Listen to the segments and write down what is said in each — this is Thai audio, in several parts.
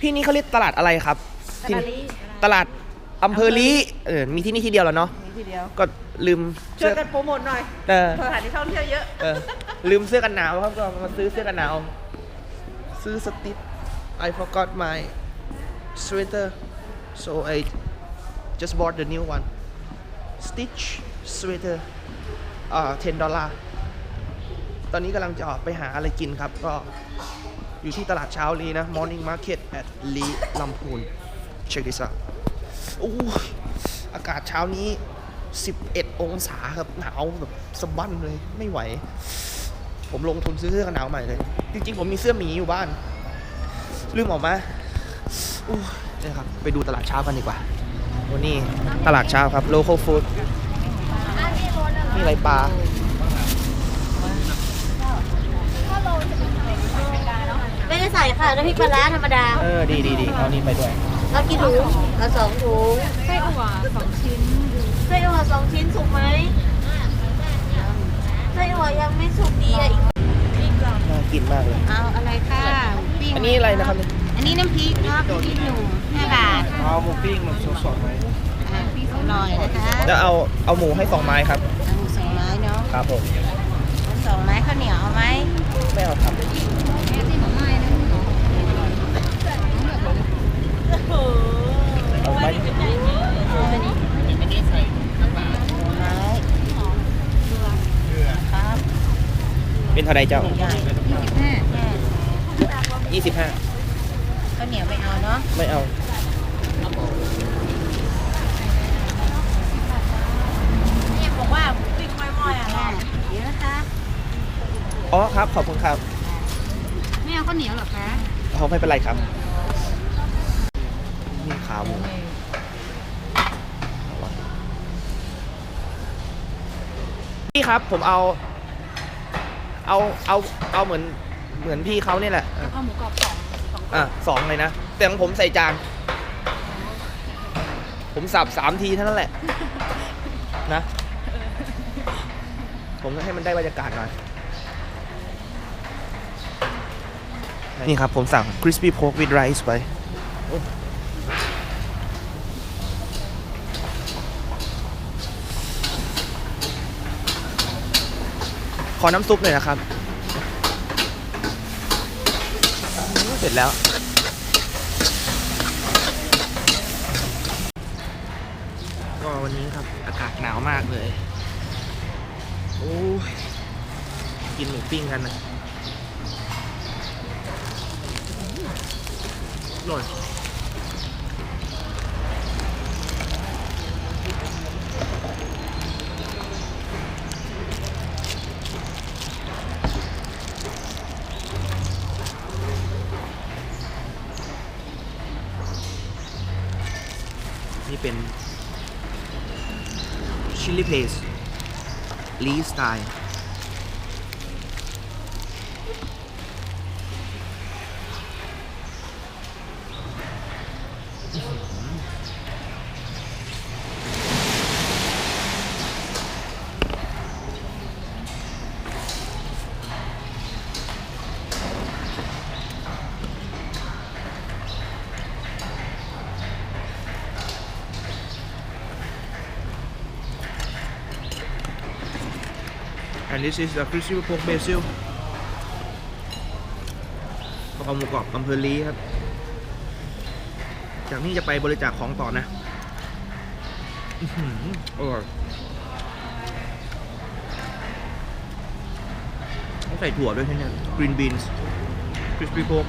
พี่นี่เขาเรียกตลาดอะไรครับที่นี่ตลาดอำเภอลีเออมีที่นี่ที่เดียวแล้วเนาะมีทีเดียวก็ลืมช่วยเสื้อกันโปรโมทหน่อยเออ สถานที่ท่องเที่ยวเยอะ เออลืมเสื้อกันหนาวครับก็มาซื้อเสื้อกันหนาว ซื้อสติ๊ด I forgot my sweater so I just bought the new one Stitch sweater อ่า10ดอลลาร์ตอนนี้กำลังจะออกไปหาอะไรกินครับก็ อยู่ที่ตลาดเช้าลีนะ Morning Market at ลีลำพูน check this out โอ้อากาศเช้านี้ 11 องศาครับหนาวแบบสะบั้นเลยไม่ไหว ผมลงทุนซื้อเสื้อกันหนาวใหม่เลย จริงๆ ผมมีเสื้อหมีอยู่บ้าน ลืมออกมาอู้เนี่ยครับ ไปดูตลาดเช้ากันดีกว่าวันนี้ตลาดเช้าครับ local food นี่อะไรปลา ไม่ได้ใส่ค่ะน้ำพริกปลาร้าธรรมดา เออ ดีดีดีเอานี่ไปด้วย เรากี่ถุงเราสองถุงไส้อั่วสองชิ้นไส้อั่วสองชิ้นสุกไหมไส้อั่วยังไม่สุกดีอะอีกน่ากินมากเลย เอาอะไรค่ะปิ้งอันนี้อะไรนะครับเนี่ยอันนี้น้ำพริกเนาะพริกขี้หนูห้าบาทเอาหมูปิ้งแบบสดๆไหมอ่าพริกอร่อยนะคะจะเอาเอาหมูให้สองไม้ครับเอาสองไม้เนาะครับผมสองไม้ข้าวเหนียวเอาไหมไม่เอาครับ เอาไม้สองไม้ครับเป็นเท่าไรเจ้าใหญ่ยี่สิบห้า25ข้าวเหนียวไม่เอาเนาะ ไม่เอาเนี่ยบอกว่าปิ้งม้อยๆอะเราเดี๋ยวนะคะ อ๋อครับ ขอบคุณครับ ไม่เอาข้าวเหนียวหรอคะเขาไม่เป็นไรครับ นี่ขาหมูพี่ครับผมเอา เอาเอาเอาเหมือนเหมือนพี่เขาเนี่ยแหละเอาหมูกรอบสองอะสองเลยนะ แต่ของผมใส่จานผมสับสามทีเท่านั้นแหละ นะ ผมให้มันได้บรรยากาศหน่อยนี่ครับผมสั่ง crispy pork with rice ไป ขอน้ำซุปหน่อยนะครับ เสร็จแล้ว ก็วันนี้ครับอากาศหนาวมากเลย โอ้ย กินหมูปิ้งกันนะอร่อย ชิลลี่เพลสลีสไตล์ and this is the crispy pork basil กะกอบหมูกรอบอำเภอลีครับ จากนี้จะไปบริจาคของต่อนะอืออร่อยใส่ถั่วด้วยใช่ไหมกรีนบีนส์คริสปี้โค้ก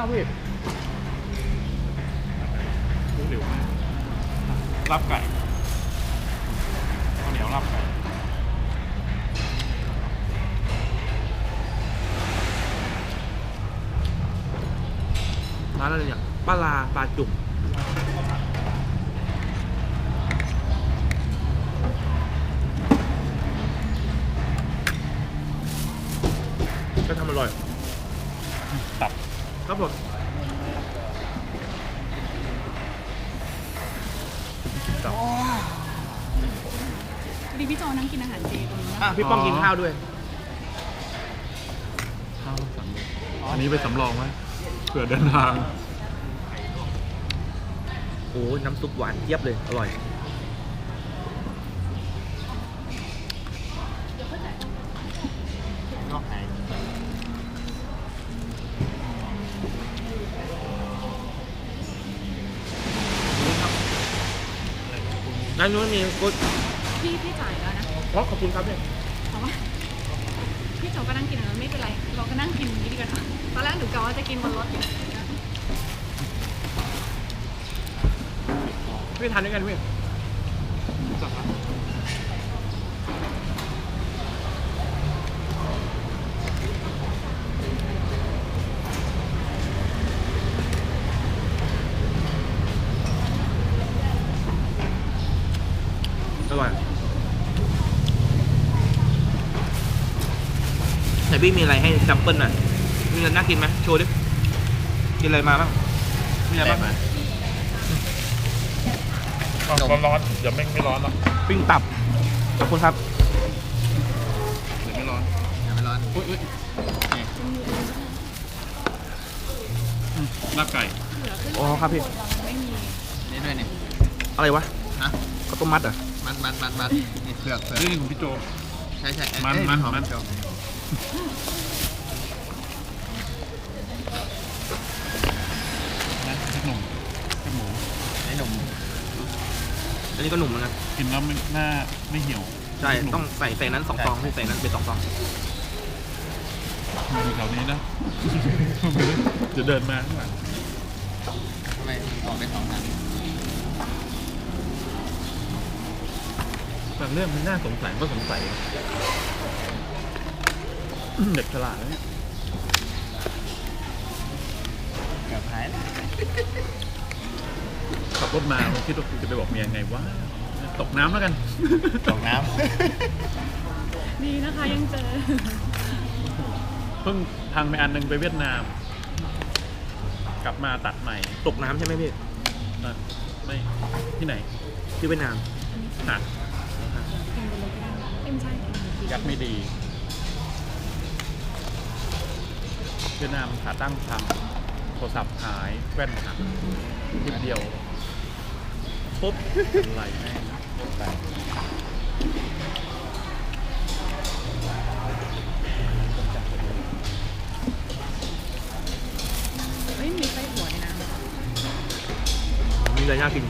ข้าวพี่รู้เร็วมากรับไก่ข้าวเหนียวรับไก่ร้านอะไรเนี่ยปลาลาปลาจุ่ม พี่ป้องกินข้าวด้วย ข้าวสำรองอันนี้ไปสำรองไว้เผื่อเดินทาง โอ้ยน้ำซุปหวานเทียบเลย อร่อยนอกไหนร้านนู้นมีกุ๊ดพี่พี่จ่ายแล้วนะอ๋อขอบคุณครับเนี่ย เพราะว่าพี่โจก็นั่งกินแล้วไม่ เป็นไรเราก็นั่งกินอย่างนี้ดีกว่าตอนแรกหนูกะว่าจะกินบนรถอยู่พี่ทานด้วยกันพี่จับละอร่อยไหน พี่มีอะไรให้แซมเปิลหน่อยมีอะไรน่ากินไหมโชว์ดิกินอะไรมาบ้างมีอะไรบ้างร้อนร้อนๆเดี๋ยวไม่ไม่ร้อนหรอกปิ้งตับขอบคุณครับเดี๋ยวไม่ร้อนอย่าไปร้อนอุ้ยอุ้ยอืมลาบไก่อ๋อครับพี่ไม่มีนี่ด้วยเนี่ยอะไรวะฮะข้าวต้มมัดเหรอมัดมัดมัดมัดนี่เผือกเผือกนี่ของพี่โจใช่ใช่เอ้ยมันเอ้ยมันหอมัน เจียวนะขนมแคบหมูไอ้หนุ่มอันนี้ก็หนุ่มเหมือนกันกินแล้วไม่หน้าไม่เหี่ยวใช่ต้องใส่ใส่นั้นสองซองพี่ใส่นั้นเป็นสองซองอยู่แถวนี้นะ จะเดินมาข้างหลังทำไมออกได้สองอันบางเรื่องมันน่าสงสัยก็สงสัย เด็กฉลาดนะเนี่ยเกือบหายแล้วขับรถมาคิดว่าจะไปบอกเมียไงว่า ตกน้ำแล้วกัน ตกน้ดีนะคะยังเจอเพิ่งทางไปอันหนึงไปเวียดนาม กลับมาตัดใหม่ตกน้ำใช่ไหมพี่เอ่อไม่ที่ไหนที่เวียดนามหนักเอ็มใช่กินดียัดไม่ดี เวียดนามขาตั้งทำโทรศัพท์หายแว่นหักนิดเดียวปุ๊บอะไรแม่งแตกเฮ้ยมีไส้หัวในน้ำมีอะไรน่ากิน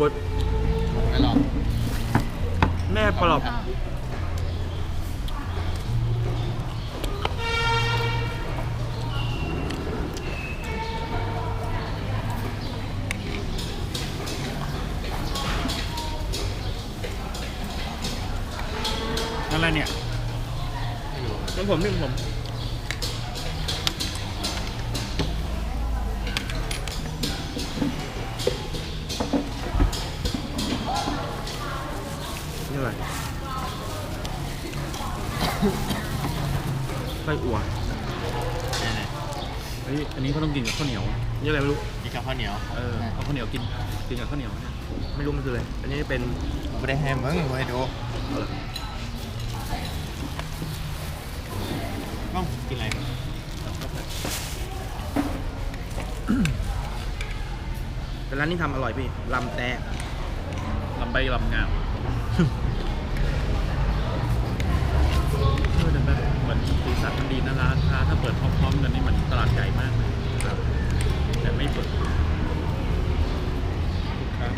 กดไม่หรอกแม่ปลอบครับนั่นอะไรเนี่ยเป็นผมนี่เป็นผม นี่อะไรไส้อั่วเนี่ยเนี่ยเฮ้ยอันนี้เขาต้องกินกับข้าวเหนียว นี่อะไรไม่รู้มีกับข้าวเหนียวเออเอาข้าวเหนียวกินกินกับข้าวเหนียวเนี่ยไม่รู้มันคืออะไร อันนี้เป็นกูไม่ได้ให้มึงกูให้ดูเอาล่ะต้องกินอะไรแต่ร้านนี้ทำอร่อยพี่ลำแตะลำใบลำงาม สันมันดีนะร้านค้าถ้าเปิดพร้อมๆกันนี่มันตลาดใหญ่มากเลยครับแต่ไม่เปิดครับ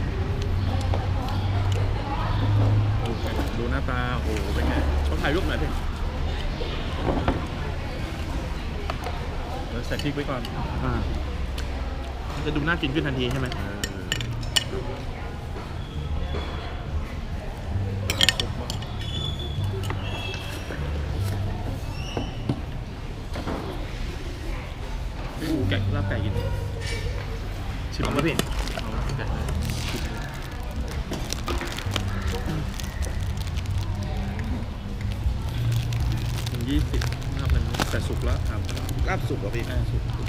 ดูไปดูหน้าตาโอ้โหเป็นไงเขาถ่ายรูปหน่อยสิเดี๋ยว ใส่พริกไว้ก่อนอ่ามันจะดูน่ากินขึ้นทันทีใช่ไหมเออสุกมากพี่อูแกะลาบไก่กินชิมเอามาพี่เอาแกะเลยถึงยี่สิบลาบเป็น แต่สุกแล้วถามเขาลาบสุกเหรอพี่แม่สุกสุก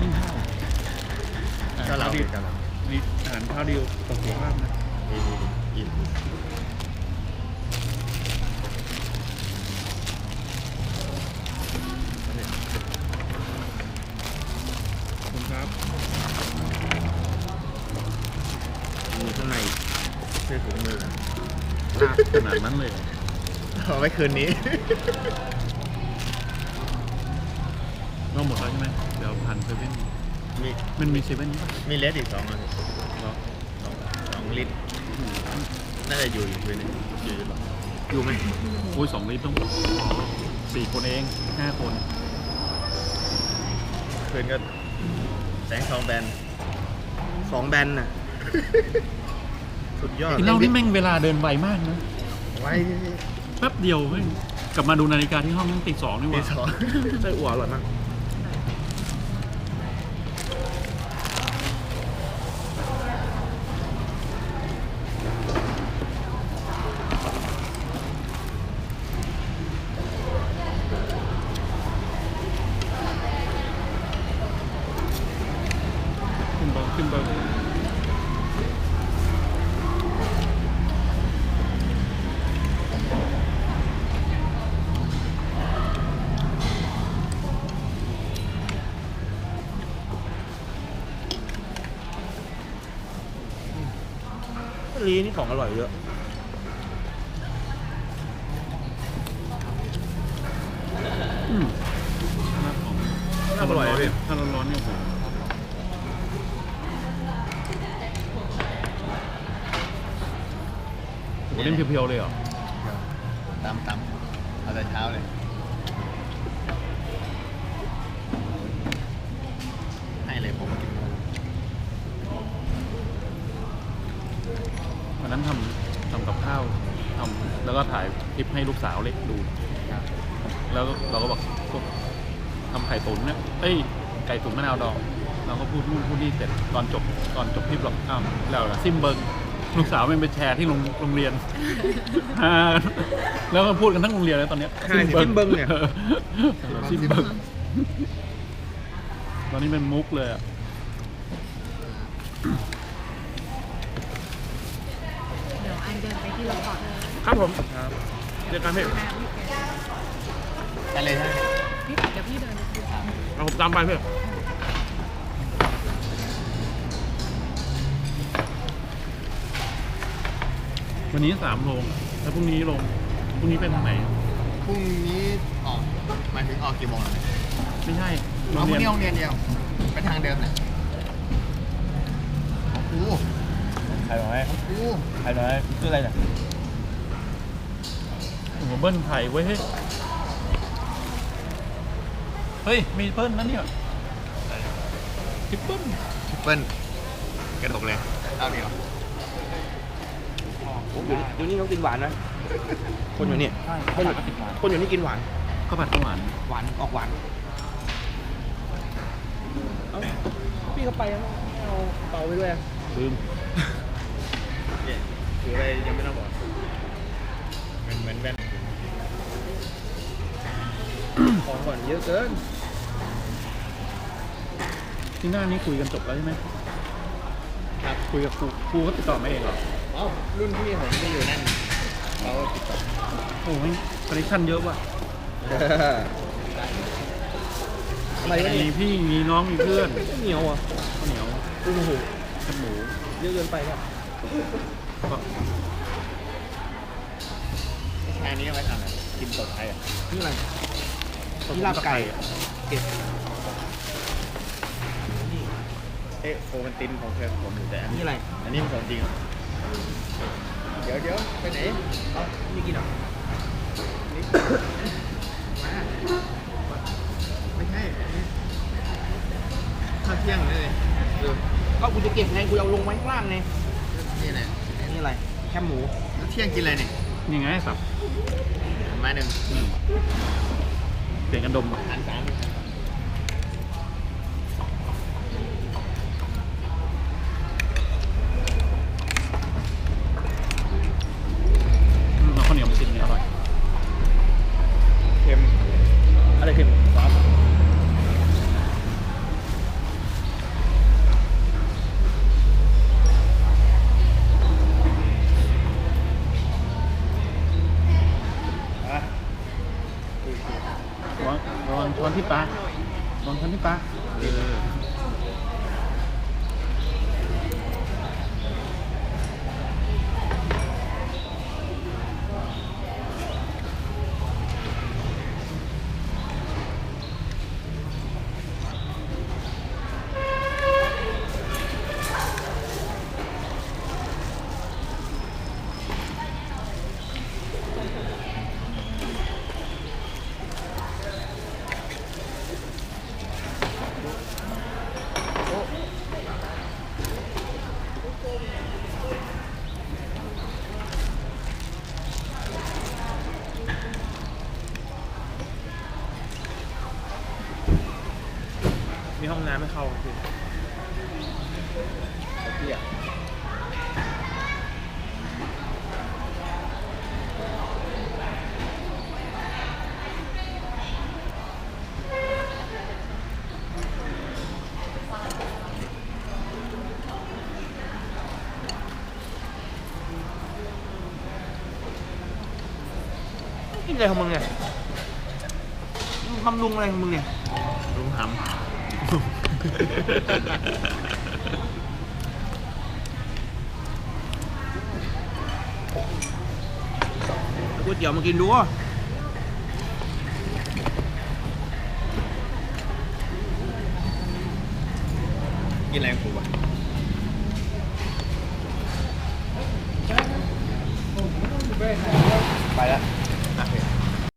กินข้าวถ้าเราดีดีกันนี่อาหารข้าวเดียวต่อสุขภาพนะดีดีดีอิ่มขอบคุณครับมีข้างในเสื้อถุงมือ ขนาดนั้นเลยเหรอเอาไว้คืนนี้นอกหมดแล้วใช่ไหมเดี๋ยวพันเซเว่นมีมันมีเซเว่นนี่ป่ะมีเลสอีกสองอันเหรอสองสองลิตรน่าจะอยู่อยู่คืนนึงอยู่หรือเปล่าอยู่ไหมโอ้ยสองลิตรต้องอ๋อสี่คนเองห้าคนคืนก็แสงทองแบนสองแบนน่ะ สุดยอดกินเหล้านี่แม่งเวลาเดินไวมากนะไว้แป๊บเดียวแม่งกลับมาดูนาฬิกาที่ห้องนั่งตีสองนี่หตีว่าสองไส้อั่วอร่อยมาก ลีนี่ของอร่อยเยอะอืมน่าของน่าอร่อยเลยพี่ถ้าร้อนๆเนี่ยโอ้โหโหเล่นเพียวๆเลยเหรอตำตำเอาแต่เช้าเลยให้เลยผมกิน วันนั้นทำทำกับข้าวทำแล้วก็ถ่ายคลิปให้ลูกสาวเล็กดู แล้วเราก็บอกพวกทำไข่ตุ๋นเนี่ยเอ้ยไก่ตุ๋นมะนาวดองเราก็พูดนู่นพูดนี่เสร็จตอนจบตอนจบคลิปบอกอ้าวแล้วล่ะซิมเบิงลูกสาวมันไปแชร์ที่โรงโรงเรียนฮ่าแล้วก็พูดกันทั้งโรงเรียนเลยตอนเนี้ยใช่ซิมเบิงเนี่ย ออซิมเบิงตอนนี้เป็นมุกเลยอะ เดี๋ยว อันเดินไปที่รถก่อนเลยครับผมเจอกันพี่กันเลยใช่ไหมพี่เดี๋ยวพี่เดินไปซื้อเอาผมตามไปพี่วันนี้สามโรงแล้วพรุ่งนี้ลง พรุ่งนี้เป็นทางไหน พรุ่งนี้ออกหมายถึงออกกี่โมงเหรอไม่ใช่โรเอางพรุ่งเรียนนี้โรงเรียนเดียวไปทางเดิมเนี่ยโใครบอกให้โอ้โหใครบอกให้ชื่ออะไรเนี่ยหัวเบิ้ลไผ่ไว้ยเฮ้ย เฮ้ย มีเบิ้ลนั่นเนี่ยทริปเบิ้ลทริปเปิ้ลกระดกเลยเอาเดียวเดี๋ยวนี้ต้องกินหวานนะคนอยู่นี่ใช่คนอยู่คนอยู่นี่กินหวานข้าวผัดข้าวหวาน หวาน ออกหวานเอ้าพี่เขาไปแล้วไม่เอาเป่าไปด้วยอะลืม เนี่ยถืออะไรยังไม่ต้องบอกเหมือนเหมือนแว่นของก่อนเยอะเกินที่หน้านี้คุยกันจบแล้วใช่ไหมครับคุยกับครูครูก็ติดต่อมาเองเหรออ๋อรุ่นพี่ผมที่อยู่นั่นเขาติดต่อโอ้ยคอนเนคชั่นเยอะว่ะอะไรวะเนี่มียพี่มีน้องมีเพื่อนเหนียวอะข้าวเหนียว โอ้โหแคบหมู เยอะเกินไปเนี่ยก็ อันนี้เอาไว้ทำอะไรกินสดไทยอะนี่อะไรนี่ลาบไก่เก็บเอ๊ะโอมันตินของเพื่อนผมอยู่แต่อันนี่นี้อะไรอันนี้มันของจริงเหรอเดี๋ยวเดี๋ยวไปไหนเอานี่กินเหรอนี่ มาไม่ใช่อันนี้ข้าวเที่ยงเลยเออก็กูจะเก็บไงกูเอาลงไว้ข้างล่างไงนี่แหละนี่อะไรแค บหมูแล้วเที่ยงกินอะไรเนี่ยนี่ไงสับไม้หนึ่งอืมเปลี่ยนกันดมอันสาม เน้ำไม่เข้าคือเที่ยงกินอะไรของมึงเนี่ยมึงทำลุงอะไรของมึงเนี่ยลุงห ก๋วยเตี๋ยวมากินดูอะำกินอะไรของกูวะ